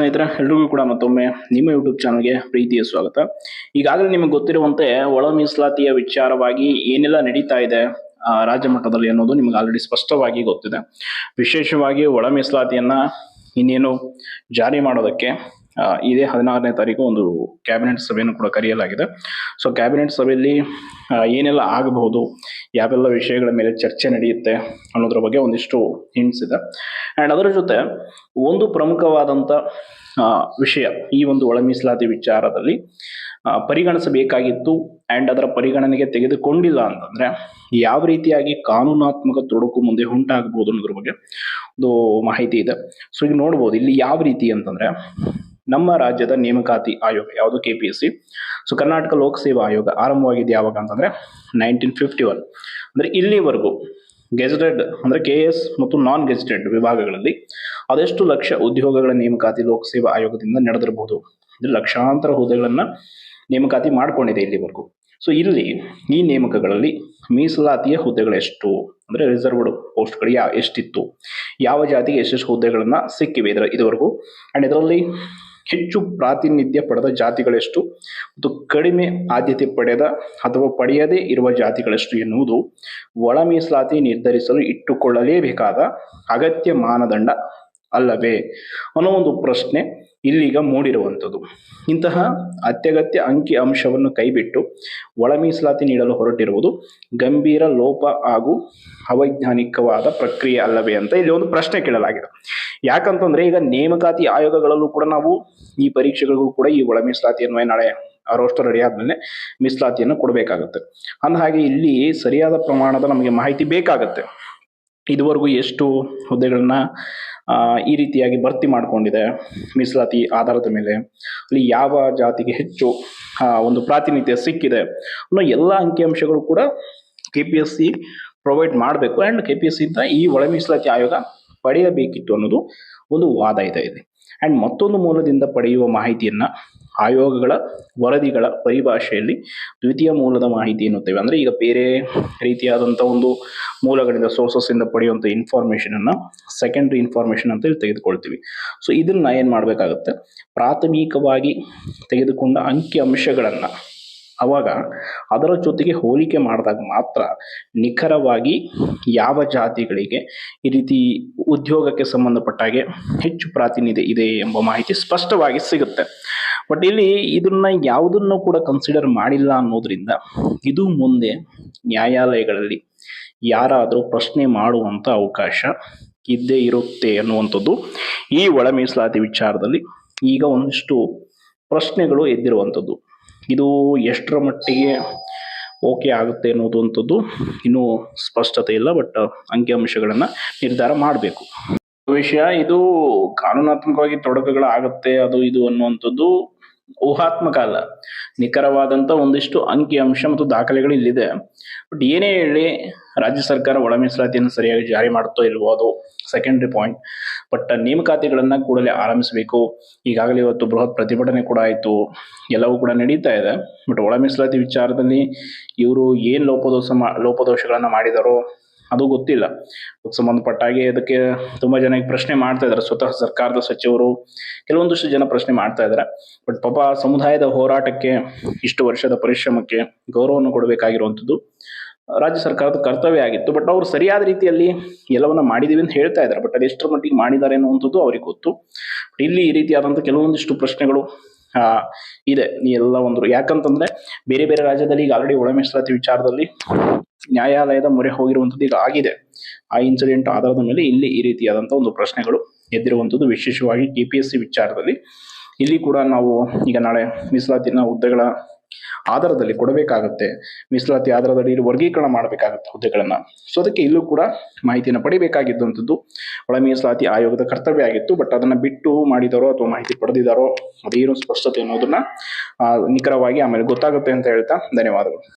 ಸ್ನೇಹಿತರೆ, ಎಲ್ರಿಗೂ ಕೂಡ ಮತ್ತೊಮ್ಮೆ ನಿಮ್ಮ ಯೂಟ್ಯೂಬ್ ಚಾನಲ್ಗೆ ಪ್ರೀತಿಯ ಸ್ವಾಗತ. ಈಗಾಗಲೇ ನಿಮಗೆ ಗೊತ್ತಿರುವಂತೆ ಒಳ ಮೀಸಲಾತಿಯ ವಿಚಾರವಾಗಿ ಏನೆಲ್ಲ ನಡೀತಾ ಇದೆ ರಾಜ್ಯ ಮಟ್ಟದಲ್ಲಿ ಅನ್ನೋದು ನಿಮಗೆ ಆಲ್ರೆಡಿ ಸ್ಪಷ್ಟವಾಗಿ ಗೊತ್ತಿದೆ. ವಿಶೇಷವಾಗಿ ಒಳ ಮೀಸಲಾತಿಯನ್ನ ಇನ್ನೇನು ಜಾರಿ ಮಾಡೋದಕ್ಕೆ ಇದೇ ಹದಿನಾರನೇ ತಾರೀಕು ಒಂದು ಕ್ಯಾಬಿನೆಟ್ ಸಭೆಯನ್ನು ಕೂಡ ಕರೆಯಲಾಗಿದೆ. ಸೊ ಕ್ಯಾಬಿನೆಟ್ ಸಭೆಯಲ್ಲಿ ಏನೆಲ್ಲ ಆಗಬಹುದು, ಯಾವೆಲ್ಲ ವಿಷಯಗಳ ಮೇಲೆ ಚರ್ಚೆ ನಡೆಯುತ್ತೆ ಅನ್ನೋದ್ರ ಬಗ್ಗೆ ಒಂದಿಷ್ಟು ಹಿಂಟ್ಸ್ ಇದೆ. ಆ್ಯಂಡ್ ಅದರ ಜೊತೆ ಒಂದು ಪ್ರಮುಖವಾದಂಥ ವಿಷಯ ಈ ಒಂದು ಒಳ ಮೀಸಲಾತಿ ವಿಚಾರದಲ್ಲಿ ಪರಿಗಣಿಸಬೇಕಾಗಿತ್ತು ಆ್ಯಂಡ್ ಅದರ ಪರಿಗಣನೆಗೆ ತೆಗೆದುಕೊಂಡಿಲ್ಲ ಅಂತಂದರೆ ಯಾವ ರೀತಿಯಾಗಿ ಕಾನೂನಾತ್ಮಕ ತೊಡಕು ಮುಂದೆ ಉಂಟಾಗಬಹುದು ಅನ್ನೋದ್ರ ಬಗ್ಗೆ ಒಂದು ಮಾಹಿತಿ ಇದೆ. ಸೊ ಈಗ ನೋಡ್ಬೋದು ಇಲ್ಲಿ ಯಾವ ರೀತಿ ಅಂತಂದ್ರೆ ನಮ್ಮ ರಾಜ್ಯದ ನೇಮಕಾತಿ ಆಯೋಗ ಯಾವುದು? K P S C so Karnataka ಲೋಕಸೇವಾ ಆಯೋಗ ಆರಂಭವಾಗಿದೆ ಯಾವಾಗ ಅಂತಂದ್ರೆ ನೈನ್ಟೀನ್ ಫಿಫ್ಟಿ ಒನ್ ಅಂದ್ರೆ ಇಲ್ಲಿವರೆಗೂ ಗೆಜೆಟೆಡ್ ಅಂದ್ರೆ ಕೆ ಎಸ್ ಮತ್ತು ನಾನ್ ಗೆಜೆಟೆಡ್ ವಿಭಾಗಗಳಲ್ಲಿ ಅದೆಷ್ಟು ಲಕ್ಷ ಉದ್ಯೋಗಗಳ ನೇಮಕಾತಿ ಲೋಕಸೇವಾ ಆಯೋಗದಿಂದ ನಡೆದಿರಬಹುದು. ಅಂದ್ರೆ ಲಕ್ಷಾಂತರ ಹುದ್ದೆಗಳನ್ನ ನೇಮಕಾತಿ ಮಾಡಿಕೊಂಡಿದೆ ಇಲ್ಲಿವರೆಗೂ. ಸೊ ಇಲ್ಲಿ ಈ ನೇಮಕಗಳಲ್ಲಿ ಮೀಸಲಾತಿಯ ಹುದ್ದೆಗಳು ಎಷ್ಟು? ಅಂದ್ರೆ ರಿಸರ್ವ್ಡ್ ಪೋಸ್ಟ್ಗಳು ಯಾ ಎಷ್ಟಿತ್ತು? ಯಾವ ಜಾತಿಗೆ ಎಷ್ಟೆಷ್ಟು ಹುದ್ದೆಗಳನ್ನ ಸಿಕ್ಕಿವೆ ಇದರ ಇದುವರೆಗೂ? ಅಂಡ್ ಇದರಲ್ಲಿ ಹೆಚ್ಚು ಪ್ರಾತಿನಿಧ್ಯ ಪಡೆದ ಜಾತಿಗಳೆಷ್ಟು ಮತ್ತು ಕಡಿಮೆ ಆದ್ಯತೆ ಪಡೆದ ಅಥವಾ ಪಡೆಯದೇ ಇರುವ ಜಾತಿಗಳೆಷ್ಟು ಎನ್ನುವುದು ಒಳ ಮೀಸಲಾತಿ ನಿರ್ಧರಿಸಲು ಇಟ್ಟುಕೊಳ್ಳಲೇಬೇಕಾದ ಅಗತ್ಯ ಮಾನದಂಡ ಅಲ್ಲವೇ? ಅನ್ನೋ ಒಂದು ಪ್ರಶ್ನೆ ಇಲ್ಲೀಗ ಮೂಡಿರುವಂಥದ್ದು. ಇಂತಹ ಅತ್ಯಗತ್ಯ ಅಂಕಿ ಅಂಶವನ್ನು ಕೈಬಿಟ್ಟು ಒಳ ಮೀಸಲಾತಿ ನೀಡಲು ಹೊರಟಿರುವುದು ಗಂಭೀರ ಲೋಪ ಹಾಗೂ ಅವೈಜ್ಞಾನಿಕವಾದ ಪ್ರಕ್ರಿಯೆ ಅಲ್ಲವೇ ಅಂತ ಇಲ್ಲಿ ಒಂದು ಪ್ರಶ್ನೆ ಕೇಳಲಾಗಿದೆ. ಯಾಕಂತಂದ್ರೆ ಈಗ ನೇಮಕಾತಿ ಆಯೋಗಗಳಲ್ಲೂ ಕೂಡ ನಾವು ಈ ಪರೀಕ್ಷೆಗಳಿಗೂ ಕೂಡ ಈ ಒಳ ಮೀಸಲಾತಿಯನ್ನು ನಾಳೆ ರೋಸ್ಟರ್ ರೆಡಿ ಆದ್ಮೇಲೆ ಮೀಸಲಾತಿಯನ್ನು ಕೊಡಬೇಕಾಗುತ್ತೆ. ಅಂದಹಾಗೆ ಇಲ್ಲಿ ಸರಿಯಾದ ಪ್ರಮಾಣದ ನಮಗೆ ಮಾಹಿತಿ ಬೇಕಾಗತ್ತೆ. ಇದುವರೆಗೂ ಎಷ್ಟು ಹುದ್ದೆಗಳನ್ನ ಈ ರೀತಿಯಾಗಿ ಭರ್ತಿ ಮಾಡಿಕೊಂಡಿದೆ ಮೀಸಲಾತಿ ಆಧಾರದ ಮೇಲೆ, ಅಲ್ಲಿ ಯಾವ ಜಾತಿಗೆ ಹೆಚ್ಚು ಒಂದು ಪ್ರಾತಿನಿಧ್ಯ ಸಿಕ್ಕಿದೆ ಅನ್ನೋ ಎಲ್ಲ ಅಂಕಿಅಂಶಗಳು ಕೂಡ K P S C provide ಮಾಡಬೇಕು. ಆ್ಯಂಡ್ ಕೆ ಪಿ ಎಸ್ ಸಿಯಿಂದ ಈ ಒಳ ಮೀಸಲಾತಿ ಆಯೋಗ ಪಡೆಯಬೇಕಿತ್ತು ಅನ್ನೋದು ಒಂದು ವಾದ ಇದೆ ಆ್ಯಂಡ್ ಮತ್ತೊಂದು ಮೂಲದಿಂದ ಪಡೆಯುವ ಮಾಹಿತಿಯನ್ನ ಆಯೋಗಗಳ ವರದಿಗಳ ಪರಿಭಾಷೆಯಲ್ಲಿ ದ್ವಿತೀಯ ಮೂಲದ ಮಾಹಿತಿ ಎನ್ನುತ್ತೇವೆ. ಅಂದರೆ ಈಗ ಬೇರೆ ರೀತಿಯಾದಂಥ ಒಂದು ಮೂಲಗಳಿಂದ ಸೋರ್ಸಸ್ ಇಂದ ಪಡೆಯುವಂಥ ಇನ್ಫಾರ್ಮೇಷನನ್ನು ಸೆಕೆಂಡ್ರಿ ಇನ್ಫಾರ್ಮೇಷನ್ ಅಂತ ಹೇಳಿ ತೆಗೆದುಕೊಳ್ತೀವಿ. ಸೊ ಇದನ್ನ ಏನು ಮಾಡಬೇಕಾಗುತ್ತೆ? ಪ್ರಾಥಮಿಕವಾಗಿ ತೆಗೆದುಕೊಂಡ ಅಂಕಿ ಅಂಶಗಳನ್ನ ಅವಾಗ ಅದರ ಜೊತೆಗೆ ಹೋಲಿಕೆ ಮಾಡಿದಾಗ ಮಾತ್ರ ನಿಖರವಾಗಿ ಯಾವ ಜಾತಿಗಳಿಗೆ ಈ ರೀತಿ ಉದ್ಯೋಗಕ್ಕೆ ಸಂಬಂಧಪಟ್ಟ ಹಾಗೆ ಹೆಚ್ಚು ಪ್ರಾತಿನಿಧ್ಯ ಇದೆ ಎಂಬ ಮಾಹಿತಿ ಸ್ಪಷ್ಟವಾಗಿ ಸಿಗುತ್ತೆ. ಬಟ್ ಇಲ್ಲಿ ಇದನ್ನ ಯಾವುದನ್ನು ಕೂಡ ಕನ್ಸಿಡರ್ ಮಾಡಿಲ್ಲ ಅನ್ನೋದ್ರಿಂದ ಇದು ಮುಂದೆ ನ್ಯಾಯಾಲಯಗಳಲ್ಲಿ ಯಾರಾದರೂ ಪ್ರಶ್ನೆ ಮಾಡುವಂಥ ಅವಕಾಶ ಇದ್ದೇ ಇರುತ್ತೆ ಅನ್ನುವಂಥದ್ದು ಈ ಒಳ ಮೀಸಲಾತಿ ವಿಚಾರದಲ್ಲಿ ಈಗ ಒಂದಿಷ್ಟು ಪ್ರಶ್ನೆಗಳು ಎದ್ದಿರುವಂಥದ್ದು. ಇದು ಎಷ್ಟರ ಮಟ್ಟಿಗೆ ಓಕೆ ಆಗುತ್ತೆ ಅನ್ನೋದು ಅಂಥದ್ದು ಇನ್ನೂ ಸ್ಪಷ್ಟತೆ ಇಲ್ಲ ಬಟ್ ಅಂಕಿಅಂಶಗಳನ್ನು ನಿರ್ಧಾರ ಮಾಡಬೇಕು. ವಿಷಯ ಇದು ಕಾನೂನಾತ್ಮಕವಾಗಿ ತೊಡಕುಗಳಾಗುತ್ತೆ, ಅದು ಇದು ಅನ್ನುವಂಥದ್ದು ಊಹಾತ್ಮಕ ಅಲ್ಲ ನಿಖರವಾದಂಥ ಒಂದಿಷ್ಟು ಅಂಕಿ ಅಂಶ ಮತ್ತು ದಾಖಲೆಗಳು ಇಲ್ಲಿದೆ. ಬಟ್ ಏನೇ ಹೇಳಿ, ರಾಜ್ಯ ಸರ್ಕಾರ ಒಳ ಮೀಸಲಾತಿಯನ್ನು ಸರಿಯಾಗಿ ಜಾರಿ ಮಾಡುತ್ತೋ ಇಲ್ವೋ ಅದು ಸೆಕೆಂಡ್ರಿ ಪಾಯಿಂಟ್ ಬಟ್ ನೇಮಕಾತಿಗಳನ್ನ ಕೂಡಲೇ ಆರಂಭಿಸಬೇಕು. ಈಗಾಗಲೇ ಇವತ್ತು ಬೃಹತ್ ಪ್ರತಿಭಟನೆ ಕೂಡ ಆಯಿತು. ಎಲ್ಲವೂ ಕೂಡ ನಡೀತಾ ಇದೆ. ಬಟ್ ಒಳ ಮೀಸಲಾತಿ ವಿಚಾರದಲ್ಲಿ ಇವರು ಏನು ಲೋಪದೋಷ ಮಾ, ಲೋಪದೋಷಗಳನ್ನ ಮಾಡಿದಾರೋ ಅದು ಗೊತ್ತಿಲ್ಲ. ಅದಕ್ಕೆ ಸಂಬಂಧಪಟ್ಟ ಹಾಗೆ ಅದಕ್ಕೆ ತುಂಬಾ ಜನ ಪ್ರಶ್ನೆ ಮಾಡ್ತಾ ಇದ್ದಾರೆ. ಸ್ವತಃ ಸರ್ಕಾರದ ಸಚಿವರು ಕೆಲವೊಂದಿಷ್ಟು ಜನ ಪ್ರಶ್ನೆ ಮಾಡ್ತಾ ಇದ್ದಾರೆ. ಬಟ್ ಪಾಪ ಸಮುದಾಯದ ಹೋರಾಟಕ್ಕೆ, ಇಷ್ಟು ವರ್ಷದ ಪರಿಶ್ರಮಕ್ಕೆ ಗೌರವವನ್ನು ಕೊಡಬೇಕಾಗಿರುವಂಥದ್ದು ರಾಜ್ಯ ಸರ್ಕಾರದ ಕರ್ತವ್ಯ ಆಗಿತ್ತು. ಬಟ್ ಅವರು ಸರಿಯಾದ ರೀತಿಯಲ್ಲಿ ಎಲ್ಲವನ್ನ ಮಾಡಿದೀವಿ ಅಂತ ಹೇಳ್ತಾ ಇದ್ದಾರೆ. ಬಟ್ ಅದು ಮಟ್ಟಿಗೆ ಮಾಡಿದ್ದಾರೆ ಅನ್ನುವಂಥದ್ದು ಅವ್ರಿಗೆ ಗೊತ್ತು. ಇಲ್ಲಿ ಈ ರೀತಿಯಾದಂಥ ಕೆಲವೊಂದಿಷ್ಟು ಪ್ರಶ್ನೆಗಳು ಇದೆ. ಎಲ್ಲ ಒಂದು ಯಾಕಂತಂದ್ರೆ ಬೇರೆ ಬೇರೆ ರಾಜ್ಯದಲ್ಲಿ ಈಗ ಆಲ್ರೆಡಿ ವಿಚಾರದಲ್ಲಿ ನ್ಯಾಯಾಲಯದ ಮೊರೆ ಹೋಗಿರುವಂಥದ್ದು ಈಗ ಆಗಿದೆ. ಆ ಇನ್ಸಿಡೆಂಟ್ ಆಧಾರದ ಮೇಲೆ ಇಲ್ಲಿ ಈ ರೀತಿಯಾದಂಥ ಒಂದು ಪ್ರಶ್ನೆಗಳು ಎದ್ದಿರುವಂಥದ್ದು. ವಿಶೇಷವಾಗಿ ಕೆ ಪಿ ಸಿ ವಿಚಾರದಲ್ಲಿ ಇಲ್ಲಿ ಕೂಡ ನಾವು ಈಗ ನಾಳೆ ಮೀಸಲಾತಿನ ಹುದ್ದೆಗಳ ಆಧಾರದಲ್ಲಿ ಕೊಡಬೇಕಾಗುತ್ತೆ. ಮೀಸಲಾತಿ ಆಧಾರದಲ್ಲಿ ವರ್ಗೀಕರಣ ಮಾಡಬೇಕಾಗುತ್ತೆ ಹುದ್ದೆಗಳನ್ನು. ಸೊ ಅದಕ್ಕೆ ಇಲ್ಲೂ ಕೂಡ ಮಾಹಿತಿಯನ್ನು ಪಡಿಬೇಕಾಗಿದ್ದಂಥದ್ದು. ಒಳ ಮೀಸಲಾತಿ ಆಯೋಗದ ಕರ್ತವ್ಯ ಆಗಿತ್ತು. ಬಟ್ ಅದನ್ನ ಬಿಟ್ಟು ಮಾಡಿದಾರೋ ಅಥವಾ ಮಾಹಿತಿ ಪಡೆದಿದ್ದಾರೋ ಅದೇನು ಸ್ಪಷ್ಟತೆ ಅನ್ನೋದನ್ನ ನಿಖರವಾಗಿ ಆಮೇಲೆ ಗೊತ್ತಾಗುತ್ತೆ ಅಂತ ಹೇಳ್ತಾ ಧನ್ಯವಾದಗಳು.